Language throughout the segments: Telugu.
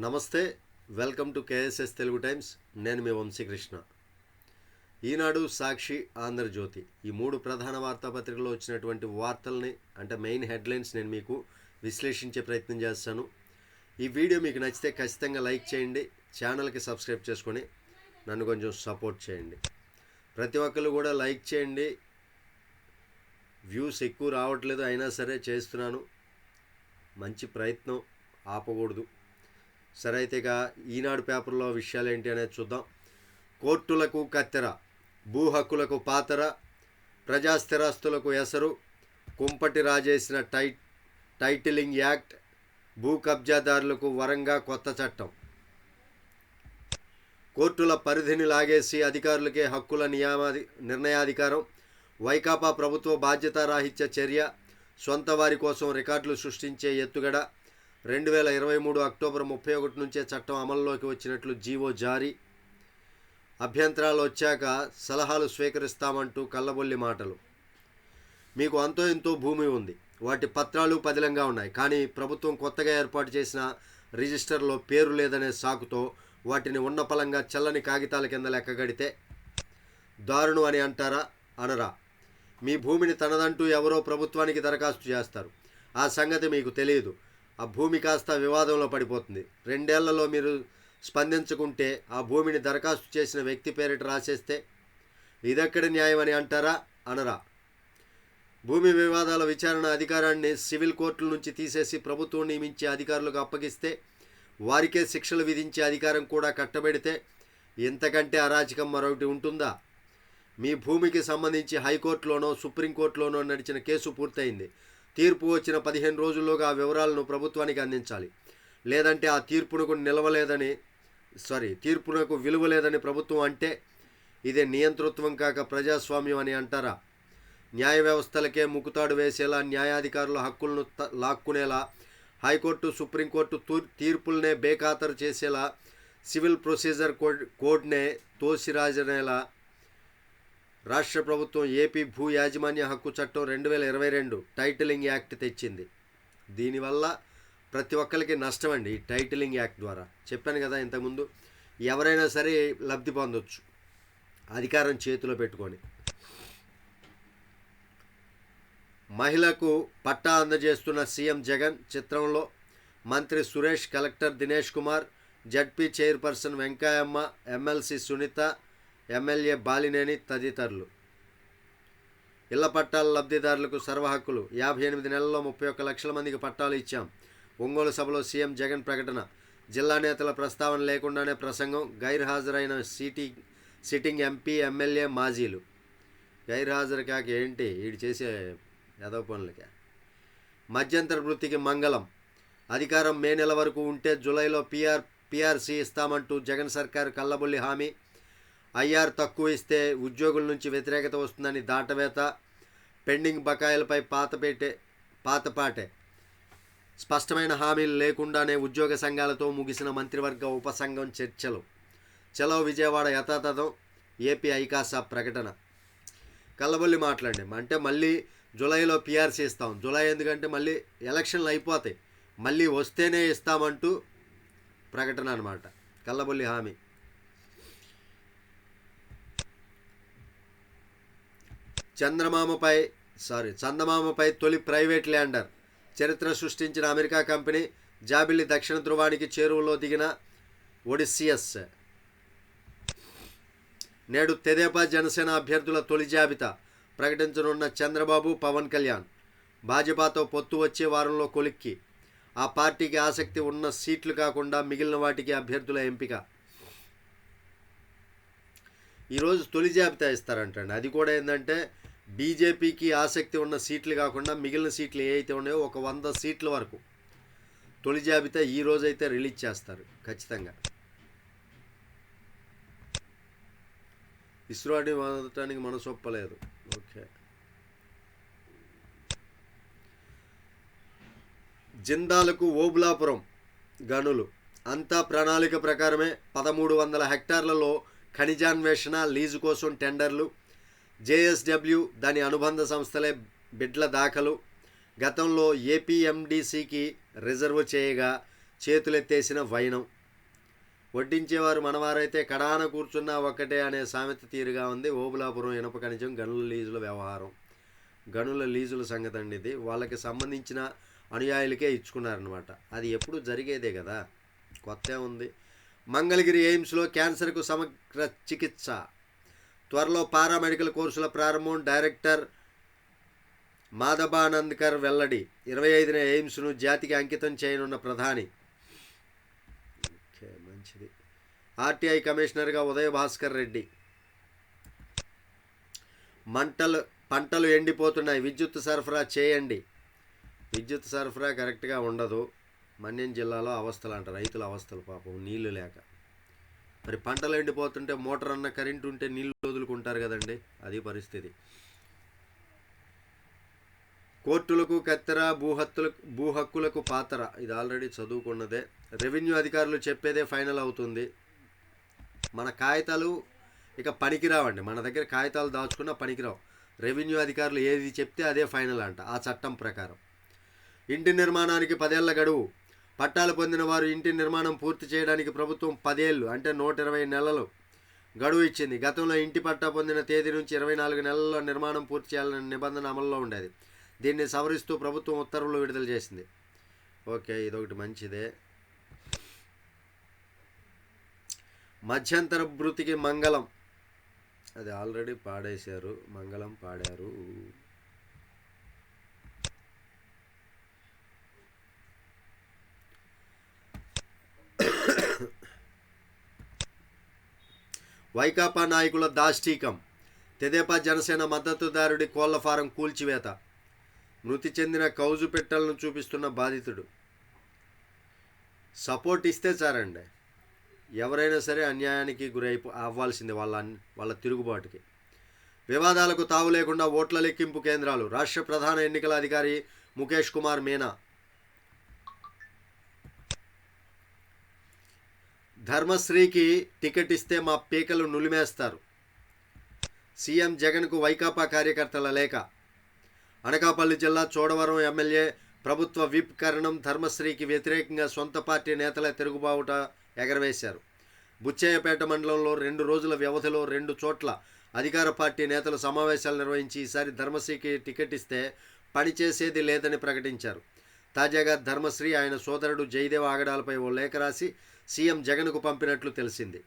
నమస్తే welcome to KSS Telugu Times. నేను మీ వంశీకృష్ణ ఈనాడు సాక్షి ఆంధ్రజ్యోతి. ఈ మూడు ప్రధాన వార్తాపత్రికల్లో వచ్చినటువంటి వార్తల్ని అంటే మెయిన్ హెడ్లైన్స్ నేను మీకు విశ్లేషించే ప్రయత్నం చేస్తాను. ఈ వీడియో మీకు నచ్చితే ఖచ్చితంగా లైక్ చేయండి ఛానల్కి సబ్స్క్రైబ్ చేసుకొని నన్ను కొంచెం సపోర్ట్ చేయండి. ప్రతి ఒక్కరు కూడా లైక్ చేయండి. వ్యూస్ ఎక్కువ రావట్లేదు అయినా సరే చేస్తున్నాను. మంచి ప్రయత్నం ఆపకూడదు. సరే అయితే ఇక ఈనాడు పేపర్లో విషయాలు ఏంటి అనేది చూద్దాం. కోర్టులకు కత్తెర భూ హక్కులకు పాతర ప్రజా స్థిరాస్తులకు ఎసరు కుంపటి రాజేసిన టై టైటిలింగ్ యాక్ట్ భూ కబ్జాదారులకు వరంగా కొత్త చట్టం. కోర్టుల పరిధిని లాగేసి అధికారులకే హక్కుల నియామాధి నిర్ణయాధికారం వైకాపా ప్రభుత్వ బాధ్యతారాహిత్య చర్య సొంత వారి కోసం రికార్డులు సృష్టించే ఎత్తుగడ రెండు వేల ఇరవై మూడు అక్టోబర్ ముప్పై ఒకటి నుంచే చట్టం అమల్లోకి వచ్చినట్లు జీవో జారీ. అభ్యంతరాలు వచ్చాక సలహాలు స్వీకరిస్తామంటూ కల్లబొల్లి మాటలు. మీకు అంతో ఎంతో భూమి ఉంది. వాటి పత్రాలు పదిలంగా ఉన్నాయి. కానీ ప్రభుత్వం కొత్తగా ఏర్పాటు చేసిన రిజిస్టర్లో పేరు లేదనే సాకుతో వాటిని ఉన్నపలంగా చల్లని కాగితాల కింద లెక్కగడితే దారుణం అని అంటారా? అనరా. మీ భూమిని తనదంటూ ఎవరో ప్రభుత్వానికి దరఖాస్తు చేస్తారు. ఆ సంగతి మీకు తెలియదు. ఆ భూమి కాస్త వివాదంలో పడిపోతుంది. రెండేళ్ళలో మీరు స్పందించుకుంటే ఆ భూమిని దరఖాస్తు చేసిన వ్యక్తి పేరిట రాసేస్తే ఇదెక్కడ న్యాయం అని అంటారా? అనరా. భూమి వివాదాల విచారణ అధికారాన్ని సివిల్ కోర్టుల నుంచి తీసేసి ప్రభుత్వం నియమించే అధికారులకు అప్పగిస్తే వారికే శిక్షలు విధించే అధికారం కూడా కట్టబెడితే ఇంతకంటే అరాచకం మరొకటి ఉంటుందా? మీ భూమికి సంబంధించి హైకోర్టులోనో సుప్రీంకోర్టులోనో నడిచిన కేసు పూర్తయింది. తీర్పు వచ్చిన పదిహేను రోజుల్లోగా ఆ వివరాలను ప్రభుత్వానికి అందించాలి. లేదంటే ఆ తీర్పునకు నిలవలేదని సారీ తీర్పునకు విలువ లేదని ప్రభుత్వం అంటే ఇదే నియంతృత్వం కాక ప్రజాస్వామ్యం అని అంటారా? న్యాయ వ్యవస్థలకే ముకుతాడు వేసేలా న్యాయాధికారుల హక్కులను లాక్కునేలా హైకోర్టు సుప్రీంకోర్టు తూర్ తీర్పులనే బేఖాతరు చేసేలా సివిల్ ప్రొసీజర్ కోడ్ కోడ్నే తోసిరాజనేలా రాష్ట్ర ప్రభుత్వం ఏపీ భూ యాజమాన్య హక్కు చట్టం రెండు వేల ఇరవై రెండు టైటిలింగ్ యాక్ట్ తెచ్చింది. దీనివల్ల ప్రతి ఒక్కరికి నష్టం అండి ఈ టైటిలింగ్ యాక్ట్ ద్వారా. చెప్పాను కదా ఇంతకుముందు ఎవరైనా సరే లబ్ధి పొందొచ్చు అధికారం చేతిలో పెట్టుకొని. మహిళకు పట్టా అందజేస్తున్న సీఎం జగన్ చిత్రంలో మంత్రి Suresh collector Dinesh Kumar ZP chairperson Venkayyamma MLC Sunitha MLA Balineni తదితరులు. ఇళ్ళ పట్టాల లబ్ధిదారులకు సర్వ హక్కులు. యాభై ఎనిమిది నెలల్లో ముప్పై ఒక్క లక్షల మందికి పట్టాలు ఇచ్చాం. ఒంగోలు సభలో సీఎం జగన్ ప్రకటన. జిల్లా నేతల ప్రస్తావన లేకుండానే ప్రసంగం. గైర్హాజరైన సిటీ సిట్టింగ్ ఎంపీ ఎమ్మెల్యే మాజీలు. గైర్హాజరు కాక ఏంటి? వీడు చేసే యాదవ పనులకే. మధ్యంతర వృత్తికి మంగళం. అధికారం మే నెల వరకు ఉంటే జూలైలో పిఆర్ పిఆర్సీ ఇస్తామంటూ జగన్ సర్కార్ కల్లబొల్లి హామీ. ఐఆర్ తక్కువ ఇస్తే ఉద్యోగుల నుంచి వ్యతిరేకత వస్తుందని దాటవేత పెండింగ్ బకాయిలపై పాతపేటే పాతపాటే స్పష్టమైన హామీలు లేకుండానే ఉద్యోగ సంఘాలతో ముగిసిన మంత్రివర్గ ఉపసంఘం చర్చలు. చలో విజయవాడ యథాతథం ఏపీ ఐకాసా ప్రకటన. కల్లబొల్లి మాట్లాడండి. అంటే మళ్ళీ జూలైలో పిఆర్సీ ఇస్తాం. జూలై ఎందుకంటే మళ్ళీ ఎలక్షన్లు అయిపోతాయి. మళ్ళీ వస్తేనే ఇస్తామంటూ ప్రకటన అనమాట కల్లబొల్లి హామీ. చంద్రమామపై సారీ చందమామపై తొలి ప్రైవేట్ ల్యాండర్. చరిత్ర సృష్టించిన అమెరికా కంపెనీ జాబిల్లి దక్షిణ ధృవానికి చేరువలో దిగిన ఒడిసియస్ నేడు తెదేపా జనసేన అభ్యర్థుల తొలి జాబితా ప్రకటించనున్న చంద్రబాబు పవన్ కళ్యాణ్. భాజపాతో పొత్తు వచ్చే వారంలో కొలిక్కి. ఆ పార్టీకి ఆసక్తి ఉన్న సీట్లు కాకుండా మిగిలిన వాటికి అభ్యర్థుల ఎంపిక. ఈరోజు తొలి జాబితా ఇస్తారంటండి. అది కూడా ఏంటంటే బీజేపీకి ఆసక్తి ఉన్న సీట్లు కాకుండా మిగిలిన సీట్లు ఏ అయితే ఉన్నాయో ఒక వంద సీట్ల వరకు తొలి జాబితా ఈ రోజైతే రిలీజ్ చేస్తారు ఖచ్చితంగా. ఇస్రోని వదలటానికి మనసు ఒప్పలేదు. ఓకే. జిందాలకు ఓబులాపురం గనులు. అంతా ప్రణాళిక ప్రకారమే పదమూడు వందల హెక్టార్లలో ఖనిజాన్వేషణ లీజు కోసం టెండర్లు జేఎస్డబ్ల్యూ దాని అనుబంధ సంస్థలే బిడ్ల దాఖలు. గతంలో ఏపీఎండిసికి రిజర్వ్ చేయగా చేతులెత్తేసిన వైనం. వడ్డించేవారు మనవారైతే కడాన కూర్చున్న ఒక్కటే అనే సామెత తీరుగా ఉంది ఓబులాపురం ఇనప ఖనిజం గనుల లీజుల వ్యవహారం. గనుల లీజుల సంగతి అండి ఇది. వాళ్ళకి సంబంధించిన అనుయాయులకే ఇచ్చుకున్నారనమాట అది ఎప్పుడు జరిగేదే కదా? కొత్త ఉంది. మంగళగిరి ఎయిమ్స్లో క్యాన్సర్కు సమగ్ర చికిత్స. త్వరలో పారామెడికల్ కోర్సుల ప్రారంభం. డైరెక్టర్ మాధబానంద్కర్ వెల్లడి. ఇరవై ఐదున ఎయిమ్స్ను జాతికి అంకితం చేయనున్న ప్రధాని. ఓకే మంచిది. ఆర్టీఐ కమిషనర్గా ఉదయ భాస్కర్ రెడ్డి. మంటలు పంటలు ఎండిపోతున్నాయి. విద్యుత్ సరఫరా చేయండి. విద్యుత్ సరఫరా కరెక్ట్గా ఉండదు. మన్యం జిల్లాలో అవస్థలు అంట రైతుల అవస్థలు పాపం. నీళ్ళు లేక. మరి పంటలు ఎండిపోతుంటే మోటార్ అన్న కరెంట్ ఉంటే నీళ్ళు వదులుకుంటారు కదండి. అది పరిస్థితి. కోర్టులకు కత్తెర భూహత్తులకు భూ హక్కులకు పాతర. ఇది ఆల్రెడీ చదువుకున్నదే. రెవెన్యూ అధికారులు చెప్పేదే ఫైనల్ అవుతుంది. మన కాగితాలు ఇక పనికిరావండి. మన దగ్గర కాగితాలు దాచుకున్న పనికిరావు. రెవెన్యూ అధికారులు ఏది చెప్తే అదే ఫైనల్ అంట. ఆ చట్టం ప్రకారం. ఇంటి నిర్మాణానికి పదేళ్ళ గడువు. పట్టాలు పొందిన వారు ఇంటి నిర్మాణం పూర్తి చేయడానికి ప్రభుత్వం పదేళ్ళు అంటే నూట ఇరవై నెలలు గడువు ఇచ్చింది. గతంలో ఇంటి పట్టా పొందిన తేదీ నుంచి ఇరవై నాలుగు నెలల్లో నిర్మాణం పూర్తి చేయాలనే నిబంధన అమల్లో ఉండేది. దీన్ని సవరిస్తూ ప్రభుత్వం ఉత్తర్వులు విడుదల చేసింది. ఓకే ఇదొకటి మంచిదే. మధ్యంతర భృతికి మంగళం. అది ఆల్రెడీ పాడేశారు. మంగళం పాడారు. వైకాపా నాయకుల దాష్టీకం. తెదేపా జనసేన మద్దతుదారుడి కోళ్ళ ఫారం కూల్చివేత. మృతి చెందిన కౌజు పెట్టెలను చూపిస్తున్న బాధితుడు. సపోర్ట్ ఇస్తే చాలండి. ఎవరైనా సరే అన్యాయానికి గురై అవ్వాల్సిందే వాళ్ళ వాళ్ళ తిరుగుబాటుకి. వివాదాలకు తావు లేకుండా ఓట్ల లెక్కింపు కేంద్రాలు. రాష్ట్ర ప్రధాన ఎన్నికల అధికారి ముఖేష్ కుమార్ మీనా ధర్మశ్రీకి టికెట్ ఇస్తే మా పీకలు నులిమేస్తారు. సీఎం జగన్కు వైకాపా కార్యకర్తల లేఖ. అనకాపల్లి జిల్లా చోడవరం ఎమ్మెల్యే ప్రభుత్వ విప్ కరణం ధర్మశ్రీకి వ్యతిరేకంగా సొంత పార్టీ నేతల తిరుగుబావుట ఎగరవేశారు. బుచ్చయ్యపేట మండలంలో రెండు రోజుల వ్యవధిలో రెండు చోట్ల అధికార పార్టీ నేతలు సమావేశాలు నిర్వహించి ఈసారి ధర్మశ్రీకి టికెట్ ఇస్తే పనిచేసేది లేదని ప్రకటించారు. తాజాగా ధర్మశ్రీ ఆయన సోదరుడు జయదేవ్ ఆగడాలపై ఓ లేఖ రాసి సీఎం జగన్కు పంపినట్లు తెలిసింది.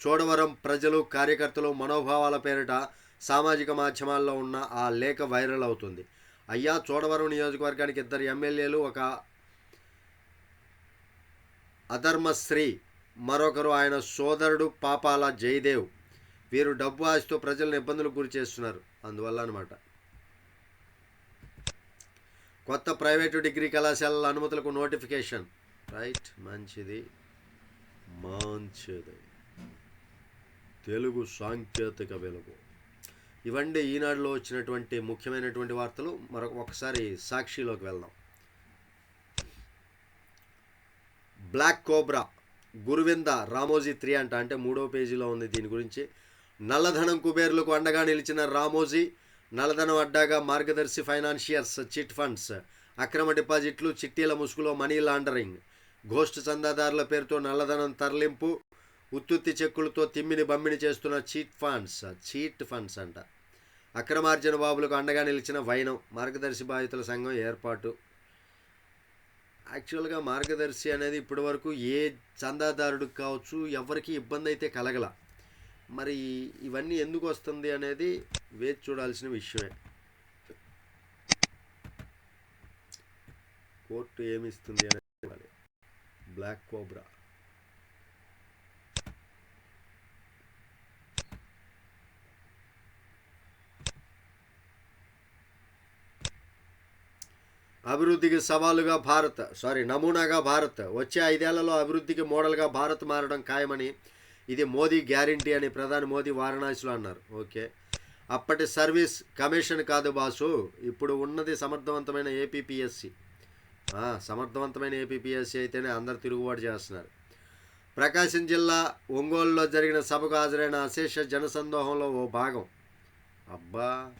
చోడవరం ప్రజలు కార్యకర్తలు మనోభావాల పేరిట సామాజిక మాధ్యమాల్లో ఉన్న ఆ లేఖ వైరల్ అవుతుంది. అయ్యా చోడవరం నియోజకవర్గానికి ఇద్దరు ఎమ్మెల్యేలు ఒక అధర్మశ్రీ మరొకరు ఆయన సోదరుడు పాపాల జయదేవ్. వీరు డబ్బు ఆశతో ప్రజలను ఇబ్బందులకు గురి చేస్తున్నారు. అందువల్ల అనమాట కొత్త ప్రైవేటు డిగ్రీ కళాశాలల అనుమతులకు నోటిఫికేషన్. రైట్ మంచిది. మంచిది. తెలుగు సాంకేతిక వెలుగు. ఇవండి ఈనాడులో వచ్చినటువంటి ముఖ్యమైనటువంటి వార్తలు. మరొక ఒకసారి సాక్షిలోకి వెళ్దాం. బ్లాక్ కోబ్రా గురువింద రామోజీ త్రీ అంట. అంటే మూడో పేజీలో ఉంది దీని గురించి. నల్లధనం కుబేర్లకు అండగా నిలిచిన రామోజీ నల్లధనం అడ్డాగా మార్గదర్శి ఫైనాన్షియర్స్ చిట్ ఫండ్స్ అక్రమ డిపాజిట్లు చిట్టీల ముసుగులో మనీ లాండరింగ్. గోష్ఠ చందాదారుల పేరుతో నల్లధనం తరలింపు ఉత్తుత్తి చెక్కులతో తిమ్మిని బమ్మిని చేస్తున్న చీట్ ఫండ్స్ చీట్ ఫండ్స్ అంట. అక్రమార్జన బాబులకు అండగా నిలిచిన వైనం మార్గదర్శి బాధితుల సంఘం ఏర్పాటు. యాక్చువల్గా మార్గదర్శి అనేది ఇప్పటి వరకు ఏ చందాదారుడికి కావచ్చు ఎవరికి ఇబ్బంది అయితే కలగల. మరి ఇవన్నీ ఎందుకు వస్తుంది అనేది వేచి చూడాల్సిన విషయమే. కోర్టు ఏమిస్తుంది అనేది బ్లాక్ కోబ్రా. అభివృద్ధికి సవాలుగా భారత్ సారీ నమూనాగా భారత్. వచ్చే ఐదేళ్ళలో అభివృద్ధికి మోడల్గా భారత్ మారడం ఖాయమని ఇది మోదీ గ్యారంటీ అని ప్రధాని మోదీ వారణాసిలో అన్నారు. ఓకే. అప్పటి సర్వీస్ కమిషన్ కాదు బాసు. ఇప్పుడు ఉన్నది సమర్థవంతమైన ఏపీపీఎస్సి. సమర్థవంతమైన ఏపీపీఎస్సి అయితేనే అందరు తిరుగుబాటు చేస్తున్నారు. ప్రకాశం జిల్లా ఒంగోలులో జరిగిన సభకు హాజరైన అశేష జనసందోహంలో ఓ భాగం. అబ్బా!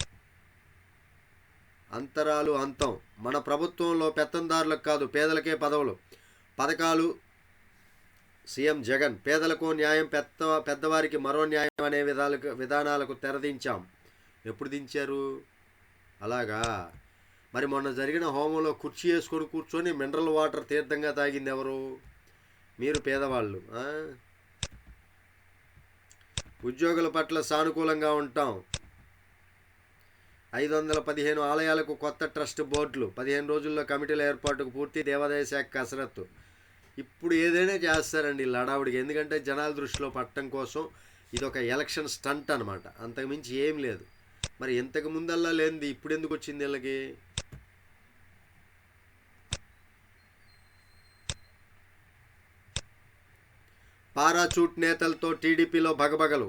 అంతరాలు అంతం. మన ప్రభుత్వంలో పెత్తందారులకు కాదు పేదలకే పదవులు. పథకాలు సీఎం జగన్ పేదలకు న్యాయం పెద్ద పెద్దవారికి మరో న్యాయం అనే విధాలకు విధానాలకు తెరదించాం. ఎప్పుడు దించారు? అలాగా. మరి మొన్న జరిగిన హోమంలో కుర్చీ వేసుకొని కూర్చొని మినరల్ వాటర్ తీర్థంగా తాగింది ఎవరు? మీరు పేదవాళ్ళు ఉద్యోగుల పట్ల సానుకూలంగా ఉంటాం. ఐదు వందల పదిహేను ఆలయాలకు కొత్త ట్రస్ట్ బోర్డులు పదిహేను రోజుల్లో కమిటీల ఏర్పాటుకు పూర్తి దేవాదాయ శాఖ కసరత్తు. ఇప్పుడు ఏదైనా చేస్తారండి లడావుడికి. ఎందుకంటే జనాల దృష్టిలో పట్టడం కోసం ఇది ఒక ఎలక్షన్ స్టంట్ అనమాట అంతకుమించి ఏం లేదు. మరి ఇంతకు ముందల్లా లేనిది ఇప్పుడు ఎందుకు వచ్చింది వీళ్ళకి? పారాచూట్ నేతలతో టీడీపీలో భగభగలు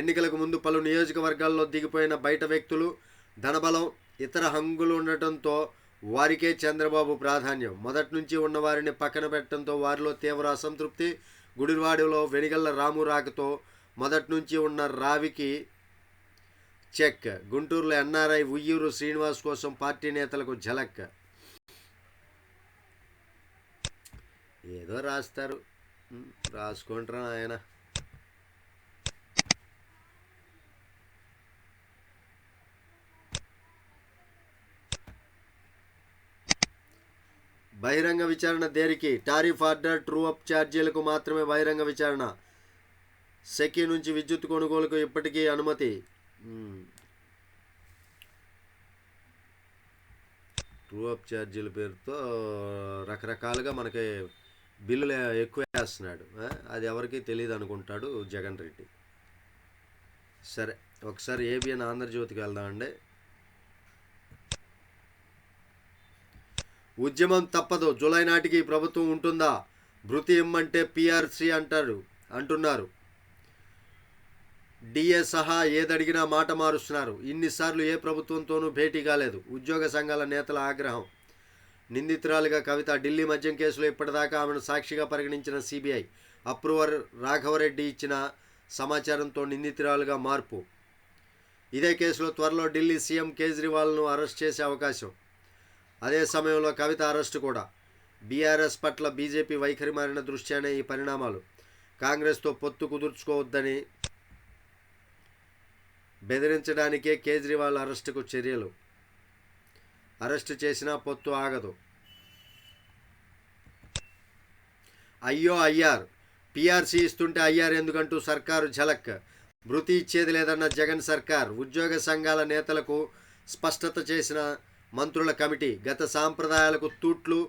ఎన్నికలకు ముందు పలు నియోజకవర్గాల్లో దిగిపోయిన బయట వ్యక్తులు ధనబలం ఇతర హంగులు ఉండటంతో వారికే చంద్రబాబు ప్రాధాన్యం. మొదటి నుంచి ఉన్నవారిని పక్కన పెట్టడంతో వారిలో తీవ్ర అసంతృప్తి గుడివాడలో వెనిగల్ల రాము రాకతో మొదటి నుంచి ఉన్న రావికి చెక్. గుంటూరులో ఎన్ఆర్ఐ ఉయ్యూరు శ్రీనివాస్ కోసం పార్టీ నేతలకు ఝలక్. ఏదో రాస్తారు. రాసుకుంటారా ఆయన బహిరంగ విచారణ దేనికి? టారిఫ్ ఆర్డర్ ట్రూ అప్ ఛార్జీలకు మాత్రమే బహిరంగ విచారణ. సెకీ నుంచి విద్యుత్ కొనుగోలుకు ఇప్పటికీ అనుమతి. ట్రూ అప్ ఛార్జీల పేరుతో రకరకాలుగా మనకి బిల్లులు ఎక్కువ వేస్తున్నాడు. అది ఎవరికీ తెలియదు అనుకుంటాడు జగన్ రెడ్డి. సరే ఒకసారి ఏబిఎన్ ఆంధ్రజ్యోతికి వెళ్దామండి. ఉద్యమం తప్పదు. జూలై నాటికి ప్రభుత్వం ఉంటుందా? భృతి ఇమ్మంటే పిఆర్సీ అంటారు అంటున్నారు. డిఏ సహా ఏదడిగినా మాట మారుస్తున్నారు. ఇన్నిసార్లు ఏ ప్రభుత్వంతోనూ భేటీ కాలేదు. ఉద్యోగ సంఘాల నేతల ఆగ్రహం. నిందితురాలుగా కవిత ఢిల్లీ మద్యం కేసులో ఇప్పటిదాకా ఆమెను సాక్షిగా పరిగణించిన సిబిఐ అప్రూవర్ రాఘవరెడ్డి ఇచ్చిన సమాచారంతో నిందితురాలుగా మార్పు. ఇదే కేసులో త్వరలో ఢిల్లీ సీఎం కేజ్రీవాల్ను అరెస్ట్ చేసే అవకాశం. అదే సమయంలో కవిత అరెస్టు కూడా. బీఆర్ఎస్ పట్ల బీజేపీ వైఖరి మారిన దృష్ట్యానే ఈ పరిణామాలు. కాంగ్రెస్తో పొత్తు కుదుర్చుకోవద్దని బెదిరించడానికే కేజ్రీవాల్ అరెస్టుకు చర్యలు. అరెస్టు చేసినా పొత్తు ఆగదు. అయ్యో అయ్యార్. పిఆర్సీ ఇస్తుంటే అయ్యార్ ఎందుకంటూ సర్కారు ఝలక్. మృతి ఇచ్చేది లేదన్న జగన్ సర్కార్. ఉద్యోగ సంఘాల నేతలకు స్పష్టత చేసిన మంత్రుల కమిటీ గత సాంప్రదాయాలకు తూట్లు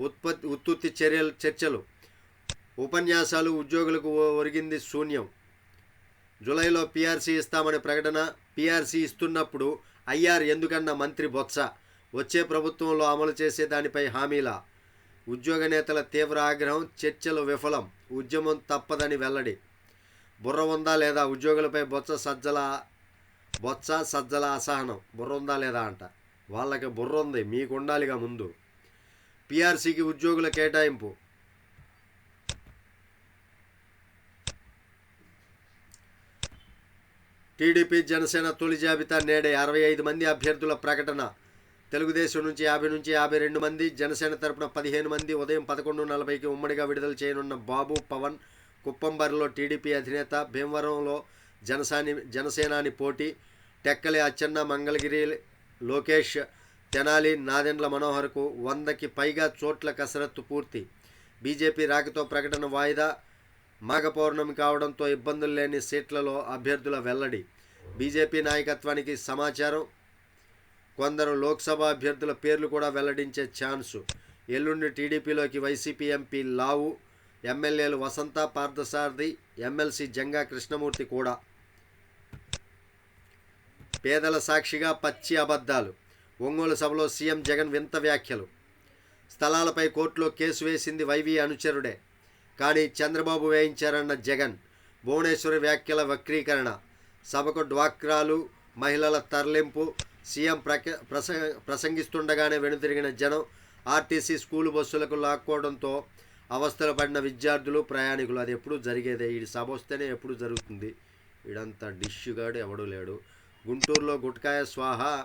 ఉత్పత్తి ఉత్పత్తి చర్యలు చర్చలు. ఉపన్యాసాలు ఉద్యోగులకు ఒరిగింది శూన్యం. జూలైలో పీఆర్సీ ఇస్తామనే ప్రకటన పీఆర్సీ ఇస్తున్నప్పుడు ఐఆర్ ఎందుకన్న మంత్రి బొత్స వచ్చే ప్రభుత్వంలో అమలు చేసే దానిపై హామీలా? ఉద్యోగ నేతల తీవ్ర ఆగ్రహం చర్చలు విఫలం ఉద్యమం తప్పదని వెల్లడి. బుర్ర ఉందా లేదా? ఉద్యోగులపై బొత్స సజ్జల బొత్స సజ్జల అసహనం. బుర్ర ఉందా లేదా అంట. వాళ్ళకి బుర్ర ఉంది మీకు ఉండాలిగా ముందు. పిఆర్సీకి ఉద్యోగుల కేటాయింపు. టీడీపీ జనసేన తొలి జాబితా నేడే అరవై ఐదు మంది అభ్యర్థుల ప్రకటన. తెలుగుదేశం నుంచి యాభై నుంచి యాభై రెండు మంది జనసేన తరపున పదిహేను మంది ఉదయం పదకొండు నలభైకి ఉమ్మడిగా విడుదల చేయనున్న బాబు పవన్ కుప్పంబరిలో టీడీపీ అధినేత భీమవరంలో జనసాని జనసేనాని పోటీ టెక్కలి అచ్చెన్న మంగళగిరి లోకేష్ తెనాలి నాదెండ్ల మనోహర్కు వందకి పైగా చోట్ల కసరత్తు పూర్తి. బీజేపీ రాకతో ప్రకటన వాయిదా. మాఘ పౌర్ణమి కావడంతో ఇబ్బందులు లేని సీట్లలో అభ్యర్థుల వెల్లడి. బీజేపీ నాయకత్వానికి సమాచారం. కొందరు లోక్సభ అభ్యర్థుల పేర్లు కూడా వెల్లడించే ఛాన్సు. ఎల్లుండి టీడీపీలోకి వైసీపీ ఎంపీ లావు ఎమ్మెల్యేలు వసంత పార్థసారథి ఎమ్మెల్సీ జంగా కృష్ణమూర్తి కూడా. పేదల సాక్షిగా పచ్చి అబద్ధాలు. ఒంగోలు సభలో సీఎం జగన్ వింత వ్యాఖ్యలు. స్థలాలపై కోర్టులో కేసు వేసింది వైవి అనుచరుడే. కానీ చంద్రబాబు వేయించారన్న జగన్. భువనేశ్వరి వ్యాఖ్యల వక్రీకరణ. సభకు డ్వాక్రాలు మహిళల తరలింపు. సీఎం ప్రక ప్రస ప్రసంగిస్తుండగానే వెనుతిరిగిన జనం ఆర్టీసీ స్కూలు బస్సులకు లాక్కోవడంతో అవస్థలు పడిన విద్యార్థులు ప్రయాణికులు. అది ఎప్పుడు జరిగేదే? ఈ సభ వస్తేనే ఎప్పుడు జరుగుతుంది? ఈడంతా డిష్గాడు ఎవడూ లేడు. గుంటూరులో గుట్కాయ స్వాహ.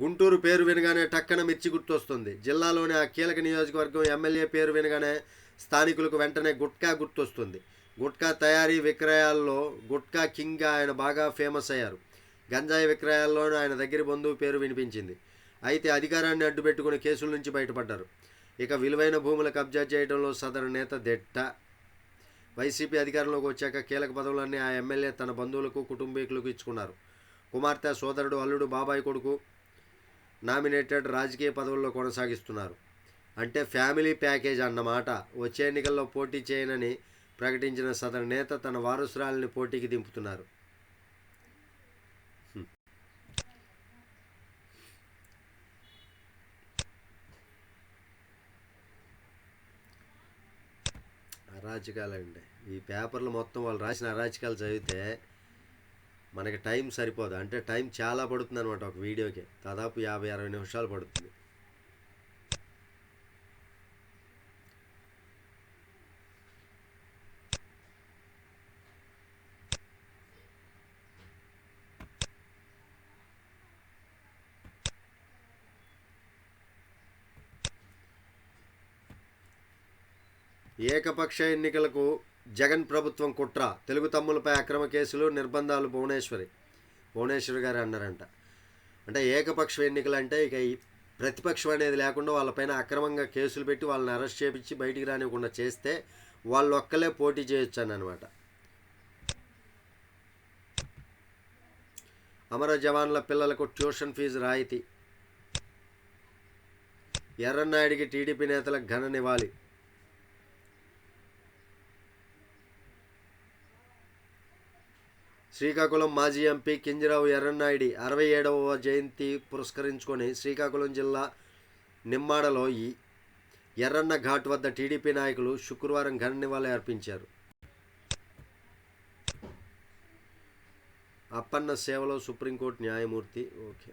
గుంటూరు పేరు వినగానే టక్కన మిర్చి గుర్తొస్తుంది. జిల్లాలోని ఆ కీలక నియోజకవర్గం ఎమ్మెల్యే పేరు వినగానే స్థానికులకు వెంటనే గుట్కా గుర్తొస్తుంది. గుట్కా తయారీ విక్రయాల్లో గుట్కా కింగ్గా ఆయన బాగా ఫేమస్ అయ్యారు. గంజాయి విక్రయాల్లోనూ ఆయన దగ్గర బంధువు పేరు వినిపించింది. అయితే అధికారాన్ని అడ్డుపెట్టుకుని కేసుల నుంచి బయటపడ్డారు. ఇక విలువైన భూముల కబ్జా చేయడంలో సదరు నేత దెట్ట. వైసీపీ అధికారంలోకి వచ్చాక కీలక పదవులన్నీ ఆ ఎమ్మెల్యే తన బంధువులకు కుటుంబీకులకు ఇచ్చుకున్నారు. కుమార్తె సోదరుడు అల్లుడు బాబాయ్ కొడుకు నామినేటెడ్ రాజకీయ పదవుల్లో కొనసాగిస్తున్నారు. అంటే ఫ్యామిలీ ప్యాకేజ్ అన్నమాట. వచ్చే ఎన్నికల్లో పోటీ చేయనని ప్రకటించిన సదరు నేత తన వారసురాలిని పోటీకి దింపుతున్నారు. హ్మ్. అరాచకాలండి ఈ పేపర్లు మొత్తం వాళ్ళు రాసిన అరాచకాలు చదివితే మనకి టైం సరిపోదు. అంటే టైం చాలా పడుతుంది అనమాట ఒక వీడియోకి. దాదాపు యాభై అరవై నిమిషాలు పడుతుంది. ఏకపక్ష ఎన్నికలకు జగన్ ప్రభుత్వం కుట్ర. తెలుగు తమ్ములపై అక్రమ కేసులు నిర్బంధాలు భువనేశ్వరి. భువనేశ్వరి గారు అన్నారంట. అంటే ఏకపక్ష ఎన్నికలు అంటే ఇక ఈ ప్రతిపక్షం అనేది లేకుండా వాళ్ళపైన అక్రమంగా కేసులు పెట్టి వాళ్ళని అరెస్ట్ చేపించి బయటికి రానివ్వకుండా చేస్తే వాళ్ళు ఒక్కలే పోటీ చేయొచ్చు అని అనమాట అమర జవాన్ల పిల్లలకు ట్యూషన్ ఫీజు రాయితీ. ఎర్రన్నాయుడికి టీడీపీ నేతలకు ఘన నివాళి. శ్రీకాకుళం మాజీ ఎంపీ కింజరావు ఎర్రన్నాయుడి అరవై ఏడవ జయంతి పురస్కరించుకొని శ్రీకాకుళం జిల్లా నిమ్మాడలో ఈ ఎర్రన్న ఘాట్ వద్ద టీడీపీ నాయకులు శుక్రవారం ఘన నివాళి అర్పించారు. అప్పన్న సేవలో సుప్రీంకోర్టు న్యాయమూర్తి ఓకే.